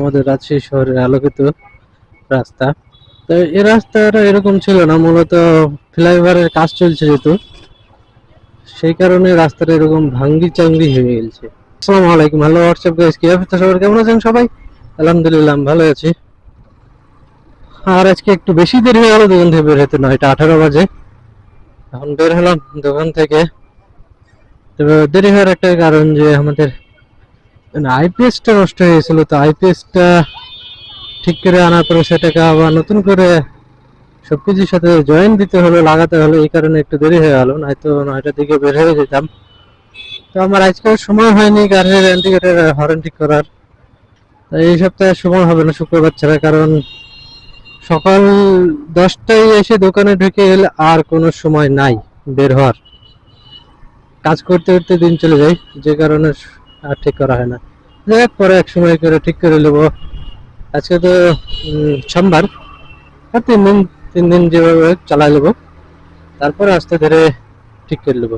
আমাদের রাজশাহী শহরের আলোকিত রাস্তা। তো এই রাস্তাটা এরকম ছিল না, মূলত ফ্লাইওভারের কাজ চলছে যেহেতু। সেই কারণে রাস্তাটা এরকম ভাঙ্গি চাঙ্গি হয়ে গেছে। আসসালামু আলাইকুম হ্যালো হোয়াটসঅ্যাপ গাইস কি অবস্থা সবার? কেমন আছেন সবাই? আলহামদুলিল্লাহ ভালো আছি। আর আজকে একটু বেশি দেরি হয়ে গেল দোকান থেকে বের হতে নয়টা আঠারো বাজে। এখন বের হলাম দোকান থেকে। দেরি হওয়ার একটা কারণ যে আমাদের আইপিএসটা নষ্ট হয়ে গেছিল তো আইপিএসটা ঠিক করে আনার পরে সেটাকে আবার নতুন করে সব সবকিছুর সাথে জয়েন দিতে হলো, লাগাতে হলো, এই কারণে একটু দেরি হয়ে গেল, নয়তো নয়টার দিকে বের হয়ে যেতাম। তো আমার আজকে আর সময় হয়নি গাড়ির ইন্ডিকেটার হরেন ঠিক করার। তাই এই সপ্তাহে সময় হবে না শুক্রবার ছাড়া, কারণ সকাল দশটায় এসে দোকানে ঢুকে এলে আর কোনো সময় নাই বের হওয়ার। কাজ করতে করতে দিন চলে যায়, যে কারণে আর ঠিক করা হয় না। যাই পরে এক সময় করে ঠিক করে নেব। আজকে তো সোমবার। আর তিন দিন তিন দিন যেভাবে চালাই নেব, তারপরে আস্তে ধীরে ঠিক করে নেব।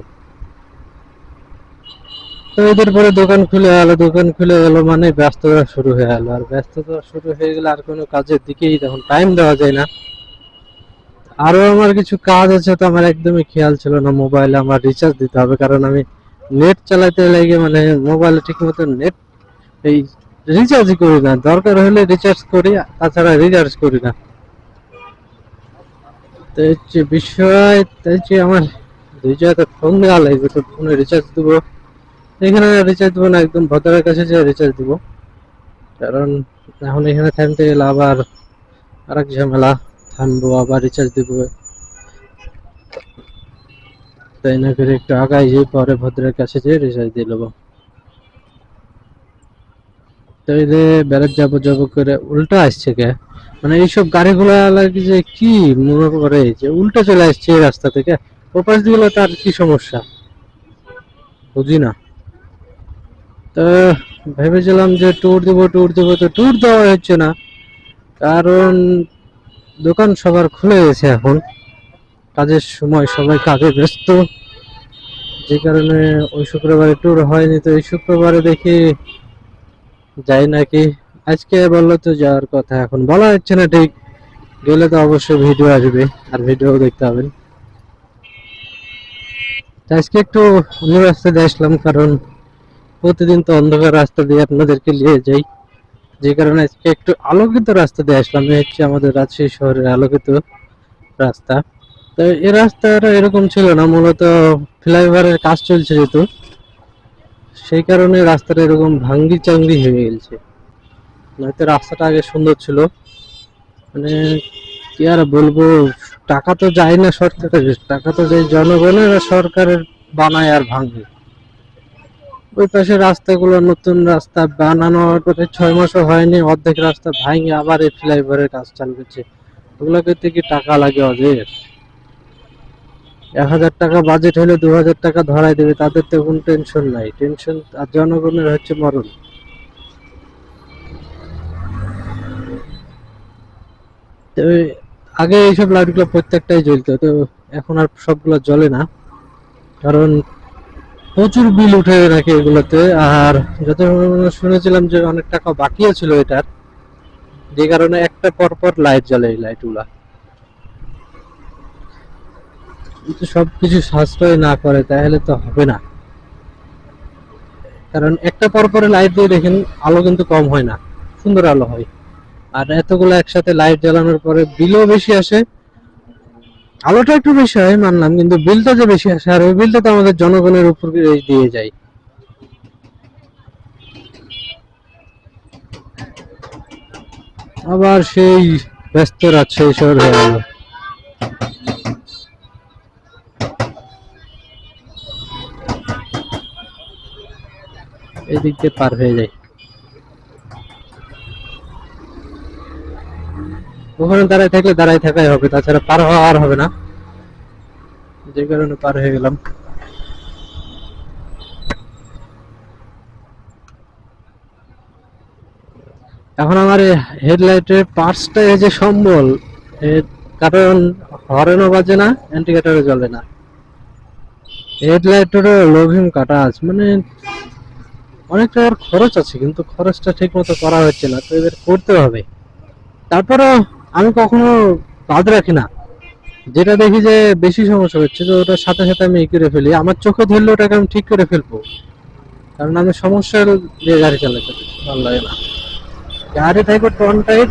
তো এদের পরে দোকান খুলে গেলো, দোকান খুলে গেলো মানে ব্যস্ততা শুরু হয়ে গেলো। আর ব্যস্ততা শুরু হয়ে গেলে আর কোনো কাজের দিকেই তখন টাইম দেওয়া যায় না। আরও আমার কিছু কাজ আছে, তো আমার একদমই খেয়াল ছিল না। মোবাইলে আমার রিচার্জ দিতে হবে, কারণ আমি নেট চালাতে লাগে মানে মোবাইলে ঠিক মতো নেট এই রিচার্জই করি না। দরকার হলে রিচার্জ করি, তাছাড়া রিচার্জ করি না। বিষয় তাই আমার জায়গাতে ফোন দেওয়া লাগবে, তো ফোনে রিচার্জ দেবো। এখানে রিচার্জ দেবো না, একদম ভদ্রের কাছে যে রিচার্জ দেবো। কারণ এখন এখানে থামতে গেলে আবার আরেক ঝামেলা, থামবো, আবার রিচার্জ দেবো। তাই না করে একটু আগাই যেয়ে পরে ভদ্রের কাছে যেয়ে রিচার্জ দিয়ে নেব তো এই যে যাব যাব করে উল্টা আসছে কে? মানে এইসব গাড়িগুলা লাগে যে কি মনে করে যে উল্টা চলে আসছে এই রাস্তা থেকে? ও পাশ দিয়ে গেলে তার কি সমস্যা? বুঝি না। তো ভেবেছিলাম যে ট্যুর দেবো ট্যুর দেবো, তো ট্যুর দেওয়া হচ্ছে না। কারণ দোকান সবার খুলে গেছে এখন। কাজের সময় সবাই কাজে ব্যস্ত। যে কারণে ওই শুক্রবারে ট্যুর হয়নি, তো এই শুক্রবারে দেখি যাই নাকি। আজকে বলল তো যাওয়ার কথা, এখন বলা হচ্ছে না ঠিক। গেলে তো অবশ্যই ভিডিও আসবে, আর ভিডিও দেখতে হবেন আজকে একটু অন্য রাস্তা দিয়ে আসলাম, কারণ প্রতিদিন তো অন্ধকার রাস্তা দিয়ে আপনাদেরকে নিয়ে যাই। যে কারণে আজকে একটু আলোকিত রাস্তা দিয়ে আসলাম হচ্ছে আমাদের রাজশাহী শহরের আলোকিত রাস্তা। তো এই রাস্তাটা এরকম ছিল না, মূলত ফ্লাইওভারের কাজ চলছে যেহেতু। সেই কারণে রাস্তাটা এরকম ভাঙ্গি চাঙ্গি হয়ে গেছে। নয়তো রাস্তাটা আগে সুন্দর ছিল। মানে কি আর বলব, টাকা তো যায় না সরকারের, টাকা তো যায় জনগণের আর সরকারের বানায় আর ভাঙে ওই পাশে রাস্তাগুলো, নতুন রাস্তা বানানো পরে ছয় মাসও হয়নি, অর্ধেক রাস্তা ভাঙে আবার এই ফ্লাইওভারের কাজ চালু করছে ওগুলো করতে কি টাকা লাগে ওদের এক হাজার টাকা বাজেট হলে দু হাজার টাকা ধরাই দেবে, তাদের তো কোনো টেনশন নাই। টেনশন আর জনগণের হচ্ছে মরণ। আগে এইসব লাইটগুলো প্রত্যেকটাই জ্বলতো, তো এখন আর সবগুলো জ্বলে না। কারণ প্রচুর বিল উঠে নাকি এগুলোতে, আর যত শুনেছিলাম যে অনেক টাকা বাকিও ছিল এটার, যে কারণে একটা পর পর লাইট জ্বলে এই লাইটগুলা। কিন্তু সবকিছু সাশ্রয় না করে, তাহলে তো হবে না। কারণ একটা পর পরে লাইট দিয়ে দেখেন, আলো কিন্তু কম হয় না। সুন্দর আলো হয়। আর এতগুলো একসাথে লাইট জ্বালানোর পরে বিলও বেশি আসে। আলোটা একটু বেশি হয়, মানলাম, কিন্তু বিলটা যে বেশি আসে, আর ওই বিলটা তো আমাদের জনগণের উপর দিয়ে যায়। আবার সেই ব্যস্ত রাজশাহী শহর হয়ে গেল এদিক দিয়ে পার হয়ে যায়। ওখানে দাঁড়ায় থাকলে দাঁড়ায় থাকাই হবে, তাছাড়া পার হওয়া আর হবে না। যে কারণে পার হয়ে গেলাম। এখন আমার হেডলাইটের পার্টসটা এই যে সম্বল কারণ হরেনও বাজে না অ্যান্টিকেটারও জ্বলে না। হেডলাইটেরও লোভিং কাটা আছে মানে অনেক টাকার খরচ আছে, কিন্তু খরচটা ঠিক মতো করা হচ্ছে না, তো এদের করতে হবে। তারপরে আমি কখনো বাদ রাখি না। যেটা দেখি যে বেশি সমস্যা হচ্ছে, তো ওটার সাথে সাথে আমি ই করে ফেলি। আমার চোখে ধরলে ওটাকে আমি ঠিক করে ফেলব। কারণ আমি সমস্যার দিয়ে গাড়ি চালাতে ভালো লাগে না। গাড়ি থাকবে টন টাইট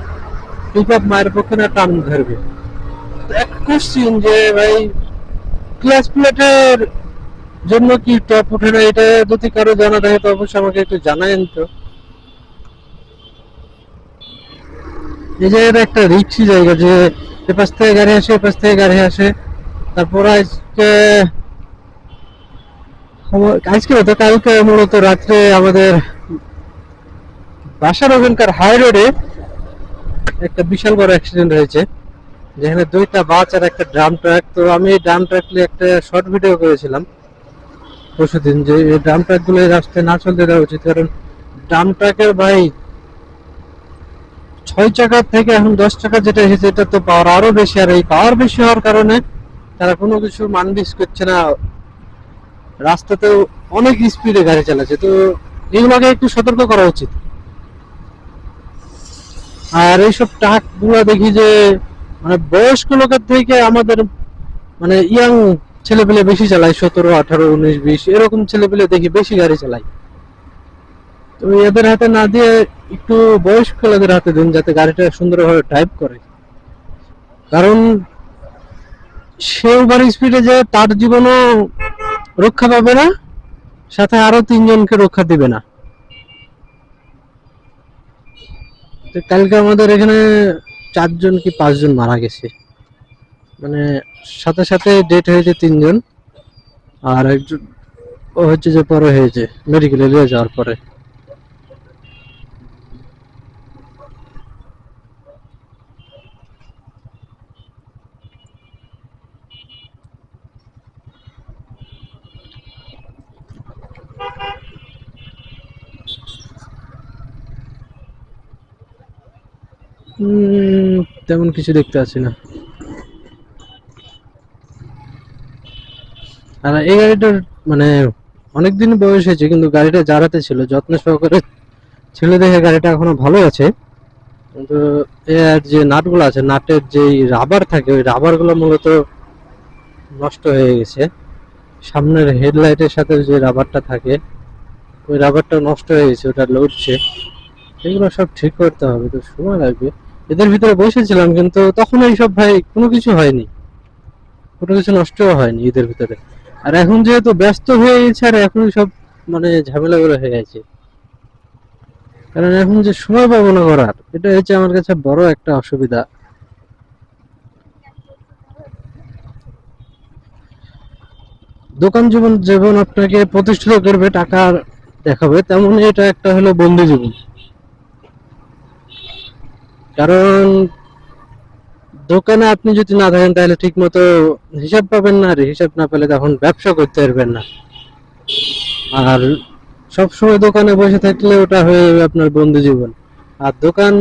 পিক আপ মায়ের পক্ষে না টান ধরবে। এক কোশ্চিন যে ভাই ক্লাস প্লেটের জন্য কি টপ উঠে না এটা যদি কারও জানা থাকে, তো অবশ্যই আমাকে একটু জানায়েন তো। এই জায়গাটা একটা রিক্সি জায়গা, যে এপাশ থেকে গাড়ি আসে এপাশ থেকে গাড়ি আসে। তারপর আজকে আজকে হতো কালকে মূলত রাত্রে আমাদের বাসার ওখানকার হাই রোডে একটা বিশাল বড় অ্যাক্সিডেন্ট হয়েছে। যেখানে দুইটা বাস আর একটা ড্রাম ট্রাক তো আমি ড্রাম ট্রাক নিয়ে একটা শর্ট ভিডিও করেছিলাম। পরশুদিন যে এই ড্রাম ট্রাকগুলো এই রাস্তায় না চলতে দেওয়া উচিত, কারণ ড্রাম ট্রাকের ভাই ছয় চাকা থেকে এখন দশ চাকা যেটা এসেছে, এটা তো পাওয়ার আরও বেশি, আর এই পাওয়ার বেশি হওয়ার কারণে তারা কোনো কিছু মানবিস করছে না। রাস্তাতেও অনেক স্পিডে গাড়ি চালাচ্ছে, তো এগুলোকে একটু সতর্ক করা উচিত। আর এইসব ট্রাকগুলো দেখি যে মানে বয়স্ক লোকের থেকে আমাদের মানে ইয়াং ছেলেপেলে বেশি চালায়, সতেরো, আঠারো, উনিশ, বিশ, এরকম ছেলেপেলে দেখি বেশি গাড়ি চালায়। তো এদের হাতে না দিয়ে একটু বয়স্ক লোকের হাতে দিন যাতে গাড়িটা সুন্দরভাবে ড্রাইভ করে। কারণ সে ওভার স্পিডে যে তার জীবনও রক্ষা পাবে না, সাথে আরও তিনজনকে রক্ষা দিবে না। কালকে আমাদের এখানে চারজন কি পাঁচজন মারা গেছে। মানে সাথে সাথে ডেট হয়েছে তিনজন। আর একজন, ও হচ্ছে যে পরে হয়েছে মেডিকেলে নিয়ে যাওয়ার পরে। তেমন কিছু দেখতে পাচ্ছি না। আর এই গাড়িটার মানে অনেকদিন বয়স হয়েছে, কিন্তু গাড়িটা যার হাতে ছিল, যত্ন সহকারে ছিল দেখে গাড়িটা এখনও ভালো আছে। কিন্তু এর যে নাটগুলো আছে, নাটের যে রাবার থাকে, ওই রাবারগুলো মূলত নষ্ট হয়ে গেছে। সামনের হেডলাইটের সাথে যে রাবারটা থাকে, ওই রাবারটা নষ্ট হয়ে গেছে, ওটা লড়ছে। এগুলো সব ঠিক করতে হবে, তো সময় লাগবে। এদের ভিতরে বসেছিলাম, কিন্তু তখন এইসব ভাই কোনো কিছু হয়নি। কোনো কিছু নষ্টও হয়নি এদের ভিতরে। আর এখন যেহেতু ব্যস্ত হয়ে গেছে আর এখন সব মানে ঝামেলা করে হয়ে গেছে। কারণ এখন যে সময় পাবো না করার, এটা হচ্ছে আমার কাছে বড় একটা অসুবিধা। দোকান জীবন যেমন আপনাকে প্রতিষ্ঠিত করবে টাকা দেখাবে, তেমন এটা একটা হলো বন্ধু জীবন। কারণ দোকানে আপনি যদি না থাকেন, তাহলে ঠিক মতো হিসাব পাবেন না, আর হিসাব না পেলে তখন ব্যবসা করতে পারবেন না। আর সব সময় দোকানে বসে থাকলে ওটা হয়ে যাবে আপনার বন্ধু জীবন। আর দোকান,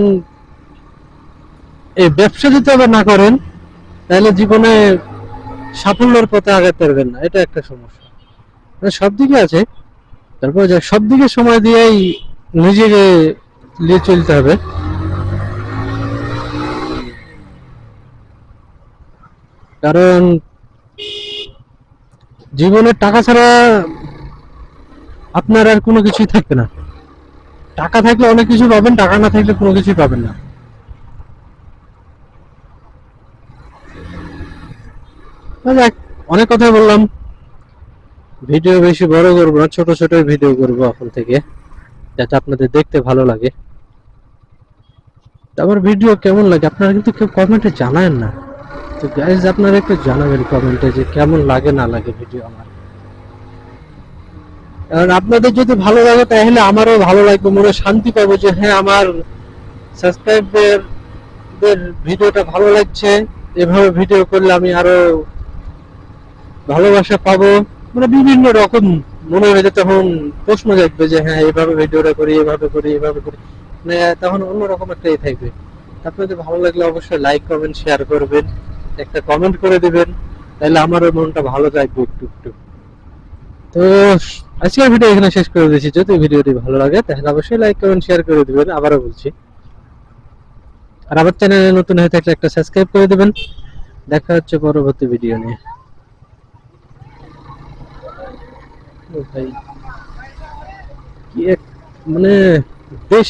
এই ব্যবসা যদি আবার না করেন, তাহলে জীবনে সাফল্যের পথে আগাতে পারবেন না। এটা একটা সমস্যা। মানে সব দিকে আছে। তারপর সব দিকে সময় দিয়েই নিজেকে নিয়ে চলতে হবে। কারণ জীবনে টাকা ছাড়া আপনার আর কোনো কিছুই থাকবে না। টাকা থাকলে অনেক কিছু পাবেন, টাকা না থাকলে কোনো কিছুই পাবেন না। অনেক কথা বললাম। ভিডিও বেশি বড় করব না, ছোট ছোট ভিডিও করব এখন থেকে, যাতে আপনাদের দেখতে ভালো লাগে। তো আমার ভিডিও কেমন লাগে? আপনারা কিন্তু কেউ কমেন্টে জানায়েন না। তো গাইজ আপনারা একটু জানাবেন কমেন্টে যে কেমন লাগে, না লাগে ভিডিও আমার। কারণ আপনাদের যদি ভালো লাগে, তাহলে আমারও ভালো লাগবে, মনে শান্তি পাবো যে হ্যাঁ আমার সাবস্ক্রাইবারদের ভিডিওটা ভালো লাগছে। এভাবে ভিডিও করলে আমি আরও ভালোবাসা পাবো। মানে বিভিন্ন রকম মনে হয় যে তখন প্রশ্ন জাগবে যে হ্যাঁ এভাবে ভিডিওটা করি, এভাবে করি এভাবে করি। মানে তখন অন্যরকম একটা ই থাকবে। আপনাদের ভালো লাগলে অবশ্যই লাইক কমেন্ট শেয়ার করবেন। একটা কমেন্ট করে দিবেন, তাহলে আমারও মনটা ভালো থাকবে একটু একটু তো আজকের ভিডিও এখানে শেষ করে দিয়েছি যদি ভিডিওটি ভালো লাগে, তাহলে অবশ্যই লাইক কমেন্ট শেয়ার করে দিবেন। আবারও বলছি। আর আমার চ্যানেলে নতুন হয়ে থাকলে একটা সাবস্ক্রাইব করে দিবেন। দেখা হচ্ছে পরবর্তী ভিডিও নিয়ে। মানে দেশ